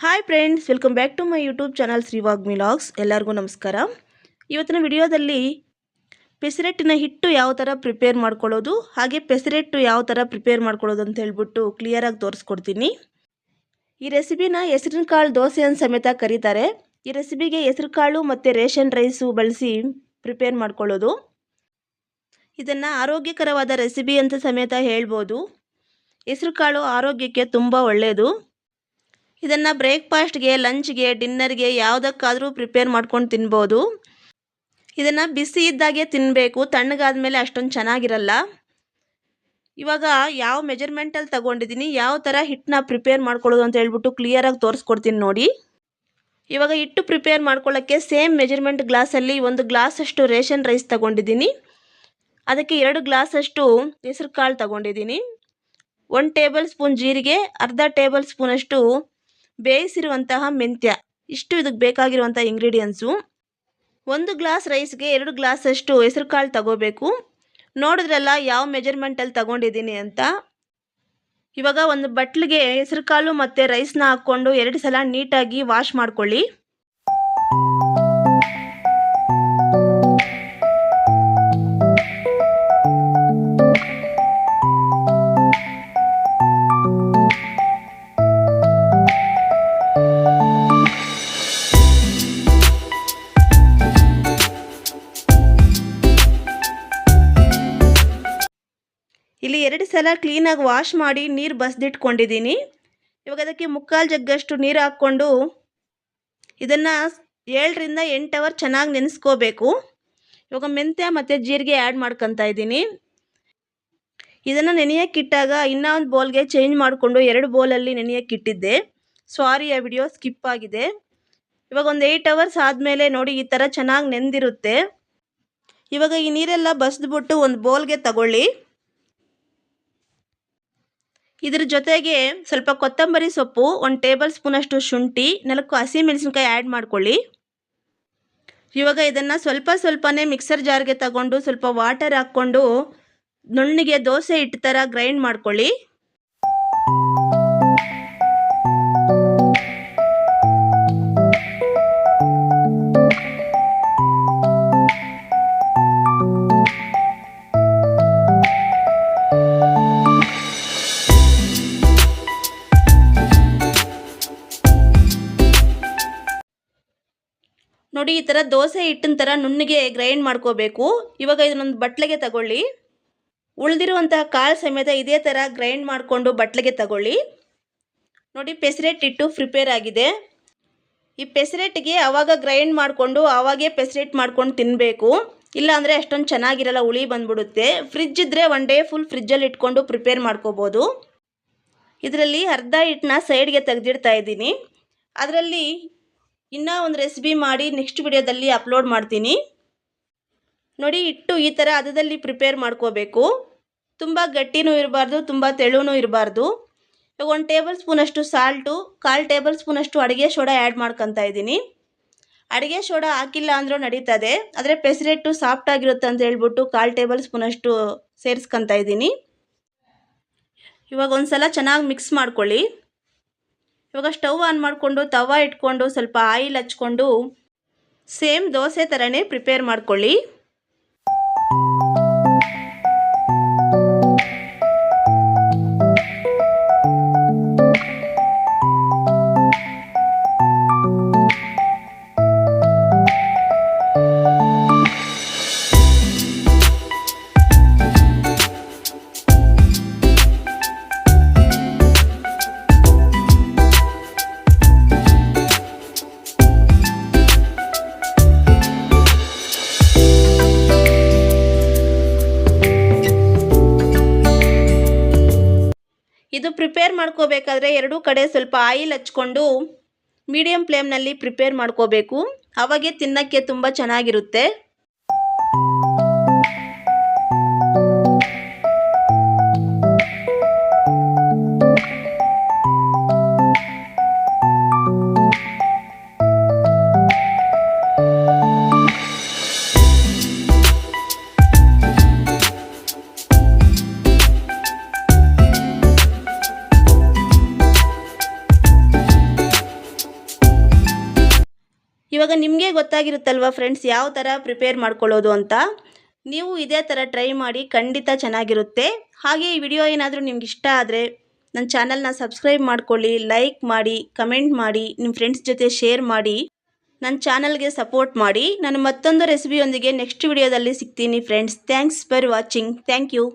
Hi friends welcome back to my YouTube channel ಶ್ರೀವಾಗ್ ಮಿಲಾಗ್ಸ್ ಎಲ್ಲರಿಗೂ ನಮಸ್ಕಾರ. ಇವತ್ತಿನ ವಿಡಿಯೋದಲ್ಲಿ ಪೆಸರೆಟ್ಟಿನ ಹಿಟ್ಟು ಯಾವ ಥರ ಪ್ರಿಪೇರ್ ಮಾಡ್ಕೊಳ್ಳೋದು, ಹಾಗೆ ಪೆಸರೆಟ್ಟು ಯಾವ ಥರ ಪ್ರಿಪೇರ್ ಮಾಡ್ಕೊಳ್ಳೋದು ಅಂತ ಹೇಳ್ಬಿಟ್ಟು ಕ್ಲಿಯರಾಗಿ ತೋರಿಸ್ಕೊಡ್ತೀನಿ. ಈ ರೆಸಿಪಿನ ಹೆಸರಿನ ಕಾಳು ದೋಸೆ ಅಂತ ಸಮೇತ ಕರೀತಾರೆ. ಈ ರೆಸಿಪಿಗೆ ಹೆಸರು ಕಾಳು ಮತ್ತು ರೇಷನ್ ರೈಸು ಬಳಸಿ ಪ್ರಿಪೇರ್ ಮಾಡ್ಕೊಳ್ಳೋದು. ಇದನ್ನು ಆರೋಗ್ಯಕರವಾದ ರೆಸಿಪಿ ಅಂತ ಸಮೇತ ಹೇಳ್ಬೋದು. ಹೆಸರು ಕಾಳು ಆರೋಗ್ಯಕ್ಕೆ ತುಂಬ ಒಳ್ಳೆಯದು ಇದನ್ನು ಬ್ರೇಕ್ಫಾಸ್ಟ್ಗೆ, ಲಂಚ್ಗೆ, ಡಿನ್ನರ್ಗೆ ಯಾವುದಕ್ಕಾದರೂ ಪ್ರಿಪೇರ್ ಮಾಡ್ಕೊಂಡು ತಿನ್ಬೋದು. ಇದನ್ನು ಬಿಸಿ ಇದ್ದಾಗೆ ತಿನ್ನಬೇಕು ತಣ್ಣಗಾದ ಮೇಲೆ ಅಷ್ಟೊಂದು ಚೆನ್ನಾಗಿರಲ್ಲ. ಇವಾಗ ಯಾವ ಮೆಜರ್ಮೆಂಟಲ್ಲಿ ತಗೊಂಡಿದ್ದೀನಿ ಯಾವ ಥರ ಹಿಟ್ಟನ್ನ ಪ್ರಿಪೇರ್ ಮಾಡ್ಕೊಳ್ಳೋದು ಅಂತ ಹೇಳ್ಬಿಟ್ಟು ಕ್ಲಿಯರಾಗಿ ತೋರಿಸ್ಕೊಡ್ತೀನಿ ನೋಡಿ. ಇವಾಗ ಹಿಟ್ಟು ಪ್ರಿಪೇರ್ ಮಾಡ್ಕೊಳ್ಳೋಕ್ಕೆ ಸೇಮ್ ಮೆಜರ್ಮೆಂಟ್ ಗ್ಲಾಸಲ್ಲಿ ಒಂದು ಗ್ಲಾಸಷ್ಟು ರೇಷನ್ ರೈಸ್ ತಗೊಂಡಿದ್ದೀನಿ ಅದಕ್ಕೆ ಎರಡು ಗ್ಲಾಸಷ್ಟು ಹೆಸರು ಕಾಳು ತಗೊಂಡಿದ್ದೀನಿ ಒಂದು ಟೇಬಲ್ ಸ್ಪೂನ್ ಜೀರಿಗೆ, ಅರ್ಧ ಟೇಬಲ್ ಸ್ಪೂನಷ್ಟು ಬೇಯಿಸಿರುವಂತಹ ಮೆಂತ್ಯ. ಇಷ್ಟು ಇದಕ್ಕೆ ಬೇಕಾಗಿರುವಂಥ ಇಂಗ್ರೀಡಿಯೆಂಟ್ಸು ಒಂದು ಗ್ಲಾಸ್ ರೈಸ್ಗೆ ಎರಡು ಗ್ಲಾಸಷ್ಟು ಹೆಸರು ಕಾಳು ತಗೋಬೇಕು. ನೋಡಿದ್ರಲ್ಲ ಯಾವ ಮೆಜರ್ಮೆಂಟಲ್ಲಿ ತಗೊಂಡಿದ್ದೀನಿ ಅಂತ. ಇವಾಗ ಒಂದು ಬಟ್ಲಿಗೆ ಹೆಸರು ಕಾಳು ಮತ್ತು ರೈಸ್ನ ಹಾಕ್ಕೊಂಡು ಎರಡು ಸಲ ನೀಟಾಗಿ ವಾಶ್ ಮಾಡ್ಕೊಳ್ಳಿ. ಸಲ ಕ್ಲೀನಾಗಿ ವಾಶ್ ಮಾಡಿ ನೀರು ಬಸ್ದಿಟ್ಕೊಂಡಿದ್ದೀನಿ. ಇವಾಗ ಅದಕ್ಕೆ ಮುಕ್ಕಾಲು ಜಗ್ಗಷ್ಟು ನೀರು ಹಾಕ್ಕೊಂಡು ಇದನ್ನು ಏಳರಿಂದ ಎಂಟು ಅವರ್ ಚೆನ್ನಾಗಿ ನೆನೆಸ್ಕೋಬೇಕು. ಇವಾಗ ಮೆಂತ್ಯ ಮತ್ತು ಜೀರಿಗೆ ಆ್ಯಡ್ ಮಾಡ್ಕೊತಾ ಇದ್ದೀನಿ. ಇದನ್ನು ನೆನೆಯೋಕ್ಕಿಟ್ಟಾಗ ಇನ್ನೂ ಒಂದು ಬೌಲ್ಗೆ ಚೇಂಜ್ ಮಾಡಿಕೊಂಡು ಎರಡು ಬೌಲಲ್ಲಿ ನೆನೆಯೋಕ್ಕಿಟ್ಟಿದ್ದೆ ಸಾರಿ ಆ ವಿಡಿಯೋ ಸ್ಕಿಪ್ ಆಗಿದೆ. ಇವಾಗ ಒಂದು ಏಯ್ಟ್ ಅವರ್ಸ್ ಆದಮೇಲೆ ನೋಡಿ ಈ ಥರ ಚೆನ್ನಾಗಿ ನೆಂದಿರುತ್ತೆ. ಇವಾಗ ಈ ನೀರೆಲ್ಲ ಬಸ್ದುಬಿಟ್ಟು ಒಂದು ಬೌಲ್ಗೆ ತಗೊಳ್ಳಿ. ಇದ್ರ ಜೊತೆಗೆ ಸ್ವಲ್ಪ ಕೊತ್ತಂಬರಿ ಸೊಪ್ಪು, ಒಂದು ಟೇಬಲ್ ಸ್ಪೂನಷ್ಟು ಶುಂಠಿ, ನಾಲ್ಕು ಹಸಿಮೆಣಸಿನ್ಕಾಯಿ ಆ್ಯಡ್ ಮಾಡ್ಕೊಳ್ಳಿ. ಇವಾಗ ಇದನ್ನು ಸ್ವಲ್ಪ ಸ್ವಲ್ಪನೇ ಮಿಕ್ಸರ್ ಜಾರ್ಗೆ ತಗೊಂಡು ಸ್ವಲ್ಪ ವಾಟರ್ ಹಾಕ್ಕೊಂಡು ನುಣ್ಣಿಗೆ ದೋಸೆ ಹಿಟ್ಟು ಥರ ಗ್ರೈಂಡ್ ಮಾಡ್ಕೊಳ್ಳಿ. ನೋಡಿ, ಈ ಥರ ದೋಸೆ ಹಿಟ್ಟಿನ ಥರ ನುಣ್ಣಗೆ ಗ್ರೈಂಡ್ ಮಾಡ್ಕೋಬೇಕು. ಇವಾಗ ಇದನ್ನೊಂದು ಬಟ್ಲಿಗೆ ತಗೊಳ್ಳಿ. ಉಳಿದಿರುವಂತಹ ಕಾಳು ಸಮೇತ ಇದೇ ಥರ ಗ್ರೈಂಡ್ ಮಾಡಿಕೊಂಡು ಬಟ್ಲಿಗೆ ತಗೊಳ್ಳಿ. ನೋಡಿ, ಪೆಸರೆಟ್ ಹಿಟ್ಟು ಪ್ರಿಪೇರ್ ಆಗಿದೆ. ಈ ಪೆಸರೆಟ್ಗೆ ಆವಾಗ ಗ್ರೈಂಡ್ ಮಾಡಿಕೊಂಡು ಆವಾಗೇ ಪೆಸರೆಟ್ ಮಾಡ್ಕೊಂಡು ತಿನ್ನಬೇಕು ಇಲ್ಲಾಂದರೆ ಅಷ್ಟೊಂದು ಚೆನ್ನಾಗಿರಲ್ಲ, ಹುಳಿ ಬಂದ್ಬಿಡುತ್ತೆ. ಫ್ರಿಜ್ ಇದ್ದರೆ ಒನ್ ಡೇ ಫುಲ್ ಫ್ರಿಜ್ಜಲ್ಲಿ ಇಟ್ಕೊಂಡು ಪ್ರಿಪೇರ್ ಮಾಡ್ಕೋಬೋದು. ಇದರಲ್ಲಿ ಅರ್ಧ ಹಿಟ್ಟನ್ನ ಸೈಡ್ಗೆ ತೆಗೆದಿಡ್ತಾ ಇದ್ದೀನಿ. ಅದರಲ್ಲಿ ಇನ್ನೂ ಒಂದು ರೆಸಿಪಿ ಮಾಡಿ ನೆಕ್ಸ್ಟ್ ವಿಡಿಯೋದಲ್ಲಿ ಅಪ್ಲೋಡ್ ಮಾಡ್ತೀನಿ. ನೋಡಿ ಇಟ್ಟು ಈ ಥರ ಅದದಲ್ಲಿ ಪ್ರಿಪೇರ್ ಮಾಡ್ಕೋಬೇಕು. ತುಂಬ ಗಟ್ಟಿನೂ ಇರಬಾರ್ದು, ತುಂಬ ತೆಳುವೂ ಇರಬಾರ್ದು. ಇವಾಗ ಒಂದು ಟೇಬಲ್ ಸ್ಪೂನಷ್ಟು ಸಾಲ್ಟು ಕಾಲು ಟೇಬಲ್ ಸ್ಪೂನಷ್ಟು ಅಡುಗೆ ಸೋಡಾ ಆ್ಯಡ್ ಮಾಡ್ಕೊತಾ ಇದ್ದೀನಿ. ಅಡುಗೆ ಸೋಡಾ ಹಾಕಿಲ್ಲ ಅಂದರೂ ನಡೀತದೆ. ಆದರೆ ಸಾಫ್ಟ್ ಆಗಿರುತ್ತೆ ಅಂತ ಹೇಳ್ಬಿಟ್ಟು ಕಾಲು ಟೇಬಲ್ ಸ್ಪೂನಷ್ಟು ಸೇರಿಸ್ಕೊತಾ ಇದ್ದೀನಿ. ಇವಾಗ ಒಂದು ಸಲ ಚೆನ್ನಾಗಿ ಮಿಕ್ಸ್ ಮಾಡ್ಕೊಳ್ಳಿ. ಇವಾಗ ಸ್ಟವ್ ಆನ್ ಮಾಡಿಕೊಂಡು ತವ ಇಟ್ಕೊಂಡು ಸ್ವಲ್ಪ ಆಯಿಲ್ ಹಚ್ಕೊಂಡು ಸೇಮ್ ದೋಸೆ ಥರನೇ ಪ್ರಿಪೇರ್ ಮಾಡ್ಕೊಳ್ಳಿ. ಇದು ಪ್ರಿಪೇರ್ ಮಾಡ್ಕೋಬೇಕಾದ್ರೆ ಎರಡೂ ಕಡೆ ಸ್ವಲ್ಪ ಆಯಿಲ್ ಹಚ್ಕೊಂಡು ಮೀಡಿಯಂ ಫ್ಲೇಮ್ನಲ್ಲಿ ಪ್ರಿಪೇರ್ ಮಾಡ್ಕೋಬೇಕು. ಅವಾಗೆ ತಿನ್ನೋಕ್ಕೆ ತುಂಬ ಚೆನ್ನಾಗಿರುತ್ತೆ. ನಿಮಗೆ ಗೊತ್ತಾಗಿರುತ್ತಲ್ವ ಫ್ರೆಂಡ್ಸ್ ಯಾವ ಥರ ಪ್ರಿಪೇರ್ ಮಾಡ್ಕೊಳ್ಳೋದು ಅಂತ? ನೀವು ಇದೇ ಥರ ಟ್ರೈ ಮಾಡಿ ಖಂಡಿತ ಚೆನ್ನಾಗಿರುತ್ತೆ. ಹಾಗೆ ಈ ವಿಡಿಯೋ ಏನಾದರೂ ನಿಮ್ಗೆ ಇಷ್ಟ ಆದರೆ ನನ್ನ ಚಾನಲ್ನ ಸಬ್ಸ್ಕ್ರೈಬ್ ಮಾಡ್ಕೊಳ್ಳಿ ಲೈಕ್ ಮಾಡಿ ಕಮೆಂಟ್ ಮಾಡಿ ನಿಮ್ಮ ಫ್ರೆಂಡ್ಸ್ ಜೊತೆ ಶೇರ್ ಮಾಡಿ ನನ್ನ ಚಾನಲ್ಗೆ ಸಪೋರ್ಟ್ ಮಾಡಿ. ನಾನು ಮತ್ತೊಂದು ರೆಸಿಪಿಯೊಂದಿಗೆ ನೆಕ್ಸ್ಟ್ ವಿಡಿಯೋದಲ್ಲಿ ಸಿಗ್ತೀನಿ friends thanks for watching thank you